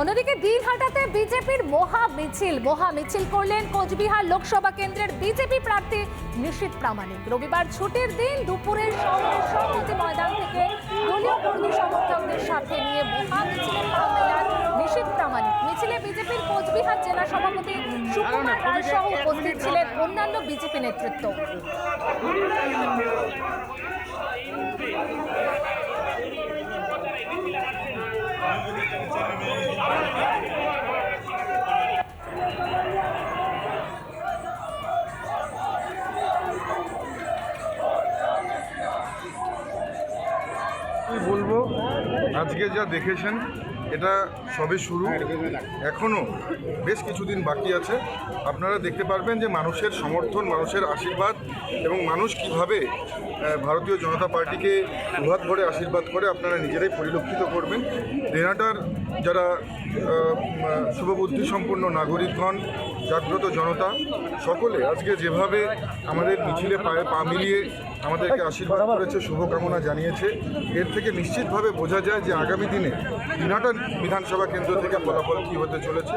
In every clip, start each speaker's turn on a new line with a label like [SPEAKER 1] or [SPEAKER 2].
[SPEAKER 1] অন্যদিকে দিনহাটাতে বিজেপির মহা মিছিল। মহা মিছিল করলেন কোচবিহার লোকসভা কেন্দ্রের বিজেপি প্রার্থী নিশীত প্রামাণিক। রবিবার ছুটির দিন দুপুরে শহরের সংহতি ময়দান থেকে দলীয় কর্মী সমর্থকদের সাথে নিয়ে মহা মিছিলে নিশীত প্রামাণিক। মিছিলে বিজেপির কোচবিহার জেলা সভাপতি সুকুমার রায় সহ উপস্থিত ছিলেন অন্যান্য বিজেপি নেতৃত্ব
[SPEAKER 2] আমি বলব? আজকে যা দেখেছেন এটা সবে শুরু। এখনও বেশ কিছুদিন বাকি আছে। আপনারা দেখতে পারবেন যে মানুষের সমর্থন, মানুষের আশীর্বাদ এবং মানুষ কীভাবে ভারতীয় জনতা পার্টিকে দুহাত ভরে আশীর্বাদ করে আপনারা নিজেরাই পরিলক্ষিত করবেন। রেনাটার যারা শুভবুদ্ধি সম্পন্ন নাগরিকগণ জাগ্রত জনতা, সকলে আজকে যেভাবে আমাদের মিছিলে পায়ে পা মিলিয়ে আমাদেরকে আশীর্বাদ করেছে, শুভকামনা জানিয়েছে, এর থেকে নিশ্চিতভাবে বোঝা যায় যে আগামী দিনে দিনাটা বিধানসভা কেন্দ্র থেকে ফলাফল কী হতে চলেছে।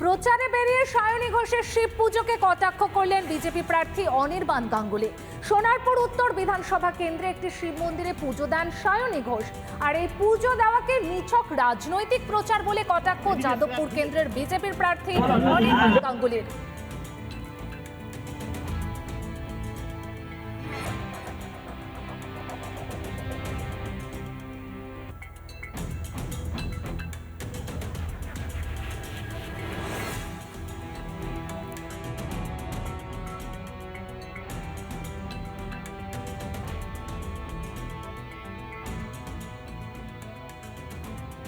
[SPEAKER 1] প্রচারে বেরিয়ে সায়নী ঘোষের শিব পুজোকে কটাক্ষ করলেন বিজেপি প্রার্থী অনির্বাণ গাঙ্গুলি। সোনারপুর উত্তর বিধানসভা কেন্দ্রে একটি শিব মন্দিরে পুজো দেন সায়নী ঘোষ। আর এই পুজো দেওয়াকে নিছক রাজনৈতিক প্রচার বলে কটাক্ষ যাদবপুর কেন্দ্রের বিজেপির প্রার্থী অনির্বাণ গাঙ্গুলির।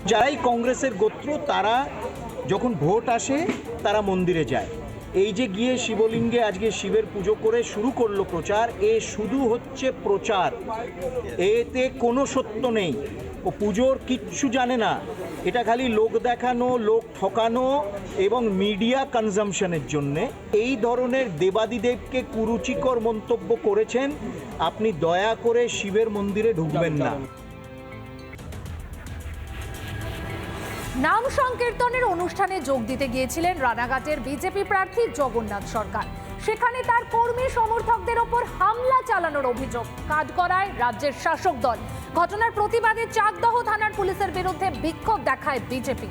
[SPEAKER 3] যারাই কংগ্রেসের গোত্র, তারা যখন ভোট আসে, তারা মন্দিরে যায়। এই যে গিয়ে শিবলিঙ্গে আজকে শিবের পুজো করে শুরু করল প্রচার, এ শুধু হচ্ছে প্রচার। এতে কোনো সত্য নেই। ও পুজোর কিচ্ছু জানে না। এটা খালি লোক দেখানো, লোক ঠকানো এবং মিডিয়া কনজামশনের জন্যে। এই ধরনের দেবাদিদেবকে কুরুচিকর মন্তব্য করেছেন। আপনি দয়া করে শিবের মন্দিরে ঢুকবেন না।
[SPEAKER 1] নাম সংকীর্তনের অনুষ্ঠানে যোগ দিতে গিয়েছিলেন রানাঘাটের বিজেপি প্রার্থী জগন্নাথ সরকার। সেখানে তার কর্মী সমর্থকদের ওপর হামলা চালানোর অভিযোগ কাজ করায় রাজ্যের শাসক দল। ঘটনার প্রতিবাদে চাকদহ থানার পুলিশের বিরুদ্ধে বিক্ষোভ দেখায় বিজেপি।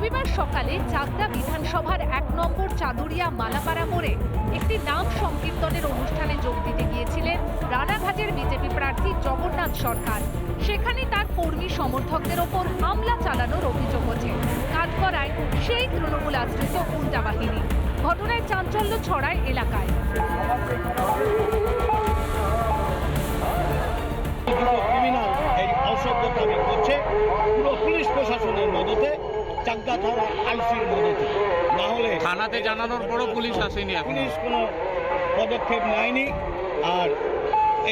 [SPEAKER 1] রবিবার সকালে চাকদা বিধানসভার এক নম্বর চাদুরিয়া মালাপাড়া মোড়ে একটি নাম সংকীর্তনের অনুষ্ঠানে যোগ দিতে গিয়েছিলেন রানাঘাটের বিজেপি প্রার্থী জগন্নাথ সরকার। সেখানে তার কর্মী সমর্থকদের ওপর হামলা চালানোর অভিযোগ ওঠে। করায় সেই তৃণমূল আশ্রিত উল্টা বাহিনী। ঘটনায় চাঞ্চল্য ছড়ায় এলাকায়।
[SPEAKER 4] করছে পুরো পুলিশ প্রশাসনের মদতে চাকদা থানা আইসির মদতে। না হলে
[SPEAKER 5] থানাতে জানানোর পরও পুলিশ আসেনি এখন।
[SPEAKER 4] পুলিশ কোনো পদক্ষেপ নেয়নি। আর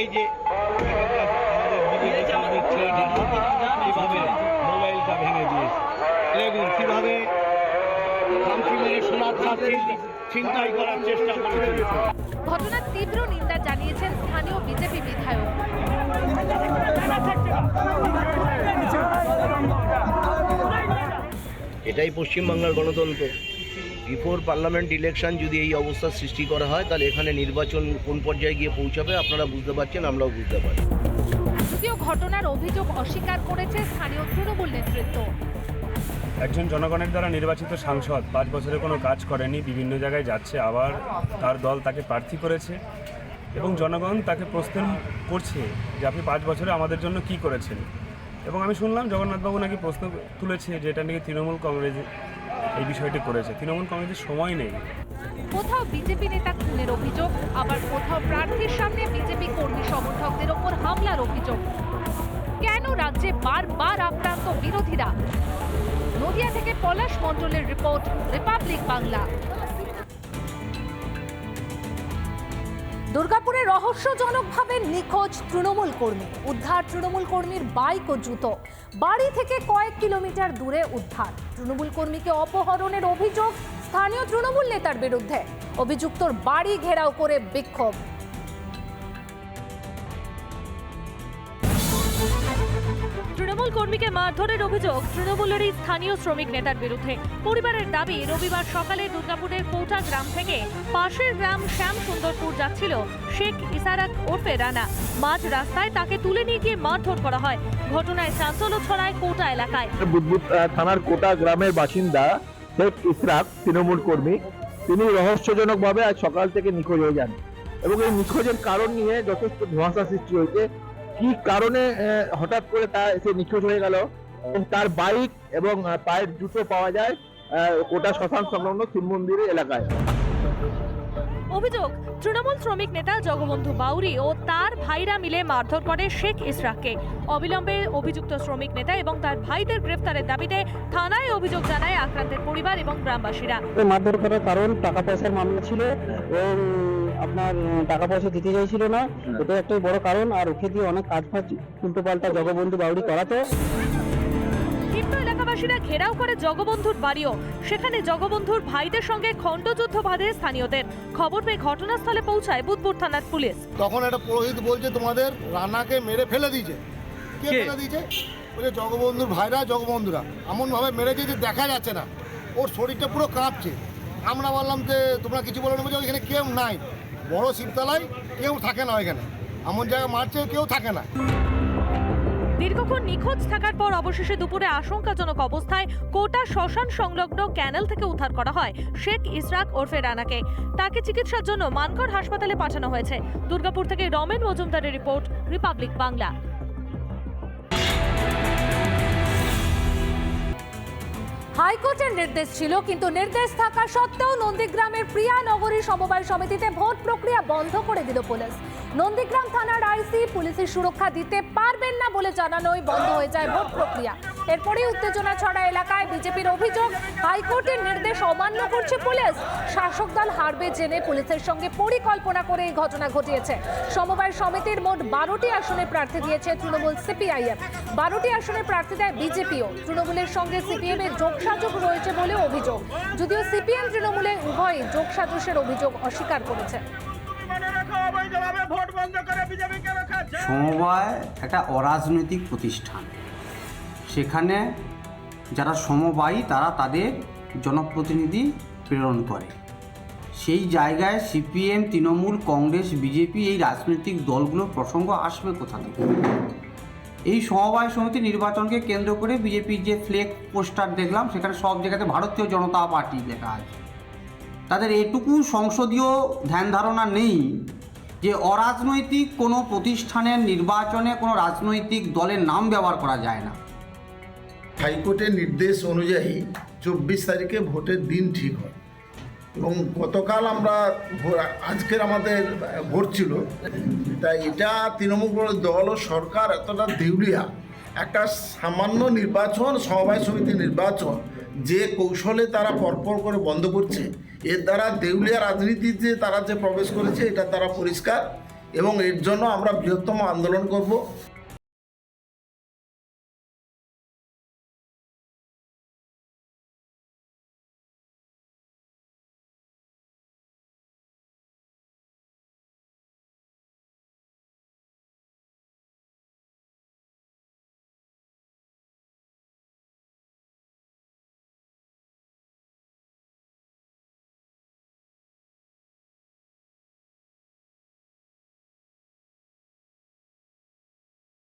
[SPEAKER 4] এই যে আমাদের ছেলেটি কীভাবে মোবাইলটা ভেঙে দিয়েছে। দেখুন কীভাবে ছিনতাই করার চেষ্টা
[SPEAKER 1] ঘটনার তীব্র নিন্দা জানিয়েছেন স্থানীয় বিজেপি বিধায়ক।
[SPEAKER 6] এটাই পশ্চিমবাংলার গণতন্ত্র। বিফোর পার্লামেন্ট ইলেকশন যদি এই অবস্থার সৃষ্টি করা হয় তাহলে এখানে নির্বাচন কোন পর্যায়ে গিয়ে পৌঁছাবে আপনারা বুঝতে পারছেন আমরাও বুঝতে পারি
[SPEAKER 1] যদিও ঘটনার অভিযোগ অস্বীকার করেছে স্থানীয় তৃণমূল নেতৃত্ব।
[SPEAKER 7] একজন জনগণের দ্বারা নির্বাচিত সাংসদ পাঁচ বছরে কোনো কাজ করেনি বিভিন্ন জায়গায় যাচ্ছে আবার তার দল তাকে প্রার্থী করেছে এবং জনগণ তাকে প্রশ্ন করছে যে আপনি পাঁচ বছরে আমাদের জন্য কি করেছেন। এবং আমি শুনলাম জগন্নাথবাবু নাকি প্রশ্ন তুলেছে যে এটা নাকি তৃণমূল কংগ্রেস এই বিষয়টি করেছে। তৃণমূল কংগ্রেসের সময় নেই।
[SPEAKER 1] কোথাও বিজেপি নেতা খুনের অভিযোগ, আবার কোথাও প্রার্থীর সামনে বিজেপি কর্মী সমর্থকদের ওপর হামলার অভিযোগ। কেন রাজ্যে বারবার আক্রান্ত বিরোধীরা? নদিয়া থেকে পলাশ মণ্ডলের রিপোর্ট, রিপাবলিক বাংলা। দুর্গাপুরে রহস্যজনকভাবে নিখোঁজ তৃণমূল কর্মী। উদ্ধার তৃণমূল কর্মীর বাইক ও জুতো। বাড়ি থেকে কয়েক কিলোমিটার দূরে উদ্ধার। তৃণমূল কর্মীকে অপহরণের অভিযোগ স্থানীয় তৃণমূল নেতার বিরুদ্ধে। অভিযুক্তর বাড়ি ঘেরাও করে বিক্ষোভ।
[SPEAKER 8] তৃণমূল কর্মীকে মারধরের অভিযোগ, তৃণমূলেরই স্থানীয় শ্রমিক নেতার বিরুদ্ধে। পরিবারের দাবি, রবিবার সকালে দুর্গাপুরের কৌটা গ্রাম থেকে পাশের গ্রাম শ্যাম সুন্দরপুর যাচ্ছিল শেখ ইসারাক ওরফে রানা। মাঝ রাস্তায় তাকে তুলে নিয়ে গিয়ে মারধর করা হয়। ঘটনায় চাঞ্চল্য ছড়ায় কৌটা এলাকায়।
[SPEAKER 9] থানার কোটা গ্রামের বাসিন্দা শেখ ইসরাক তৃণমূল কর্মী। তিনি রহস্যজনকভাবে আজ সকাল থেকে নিখোঁজ হয়ে যান। এবং এই নিখোঁজের কারণ নিয়ে যথেষ্ট ধোঁয়াশা সৃষ্টি হয়েছে। কি কারণে হঠাৎ করে তা এসে নিখোঁজ হয়ে গেল? এবং তার বাইক এবং পায়ের জুতো পাওয়া যায় কোটা শ্মশান সংলগ্ন শিব মন্দিরের এলাকায়।
[SPEAKER 8] অভিযোগ তৃণমূল শ্রমিক নেতা জগবন্ধু বাউরি ও তার ভাইরা মিলে মারধর করে শেখ ইসরাককে। অবিলম্বে অভিযুক্ত শ্রমিক নেতা এবং তার ভাইদের গ্রেফতারের দাবিতে থানায় অভিযোগ জানায় আক্রান্তের পরিবার এবং গ্রামবাসীরা।
[SPEAKER 10] মারধর করার কারণ টাকা পয়সার মামলা ছিল এবং আপনার টাকা পয়সা দিতে চাইছিল না। এটা একটাই বড় কারণ। আর ওকে দিয়ে অনেক কাজ ফাজ উল্টো পাল্টা জগবন্ধু বাউরি করাতো।
[SPEAKER 8] এলাকাবাসীরা ঘেরাও করে জগবন্ধুর বাড়িও। সেখানে জগবন্ধুর ভাইদের সঙ্গে খণ্ডযুদ্ধ বাঁধে স্থানীয়দের। খবর পেয়ে ঘটনাস্থলে পৌঁছায় বুধপুর থানার পুলিশ।
[SPEAKER 11] তখন একটা পুরোহিত বলছে তোমাদের রানাকে মেরে ফেলে দিয়েছে। কে? ফেলে দিয়েছে? বলছে জগবন্ধুর ভাইরা জগবন্ধুরা। এমনভাবে মেরেছে যে দেখা যাচ্ছে না। ওর শরীরটা পুরো কাঁপছে। আমরা বললাম যে তোমরা কিছু বলো না। বলছে ওইখানে কেউ নাই। বড় শিবতলায় কেউ থাকে না এখানে এমন জায়গায় মারছে কেউ থাকে না।
[SPEAKER 8] দীর্ঘক্ষণ নিখোঁজ থাকার পর অবশেষে দুপুরে আশঙ্কাজনক অবস্থায় কোটা শ্মশান সংলগ্ন ক্যানেল থেকে উদ্ধার করা হয় শেখ ইসরাক ওরফে রানাকে। তাকে চিকিৎসার জন্য মানকর হাসপাতালে পাঠানো হয়েছে। দুর্গাপুর থেকে রমেন মজুমদারের রিপোর্ট, রিপাবলিক বাংলা।
[SPEAKER 1] হাইকোর্টের নির্দেশ ছিল, কিন্তু নির্দেশ থাকা সত্ত্বেও নন্দীগ্রামের প্রিয়া নগরী সমবায় সমিতিতে ভোট প্রক্রিয়া বন্ধ করে দিল পুলিশ। নন্দীগ্রাম থানার আইসি পুলিশের সুরক্ষা দিতে পারবেন না বলে জানানোই বন্ধ হয়ে যায় ভোট প্রক্রিয়া। এরপরই উত্তেজনা ছড়া এলাকায় বিজেপির অভিযোগ, হাইকোর্টের নির্দেশ অমান্য করছে পুলিশ। শাসক দল হারবে জেনে পুলিশের সঙ্গে পরিকল্পনা করে এই ঘটনা ঘটিয়েছে। সমবায় সমিতির মোট বারোটি আসনে প্রার্থী দিয়েছে তৃণমূল সিপিআইএম। বারোটি আসনে প্রার্থী দেয় বিজেপিও। তৃণমূলের সঙ্গে সিপিএম এর যোগসাজশ রয়েছে বলে অভিযোগ। যদিও সিপিএম তৃণমূলে উভয়ই যোগসাজশের অভিযোগ অস্বীকার করেছে।
[SPEAKER 12] সমবায় একটা অরাজনৈতিক প্রতিষ্ঠান। সেখানে যারা সমবায়ী, তারা তাদের জনপ্রতিনিধি প্রেরণ করে। সেই জায়গায় সিপিএম, তৃণমূল, কংগ্রেস, বিজেপি এই রাজনৈতিক দলগুলোর প্রসঙ্গ আসবে কোথা থেকে? এই সমবায় সমিতি নির্বাচনকে কেন্দ্র করে বিজেপির যে ফ্লেক পোস্টার দেখলাম, সেখানে সব জায়গাতে ভারতীয় জনতা পার্টি লেখা আছে। তাদের এটুকু সংসদীয় ধ্যান ধারণা নেই। যে অরাজনৈতিক কোনো প্রতিষ্ঠানের নির্বাচনে কোনো রাজনৈতিক দলের নাম ব্যবহার করা যায় না।
[SPEAKER 11] হাইকোর্টের নির্দেশ অনুযায়ী চব্বিশ তারিখে ভোটের দিন ঠিক হয় এবং গতকাল আমরা আজকের আমাদের ভোট ছিল। তাই এটা তৃণমূল দল ও সরকার এতটা দেউলিয়া। একটা সামান্য নির্বাচন, সমবায় সমিতি নির্বাচন, যে কৌশলে তারা পরপর করে বন্ধ করছে এর দ্বারা দেউলিয়া রাজনীতিতে তারা যে প্রবেশ করেছে, এটা তারা পরিষ্কার এবং এর জন্য আমরা বৃহত্তম আন্দোলন করব।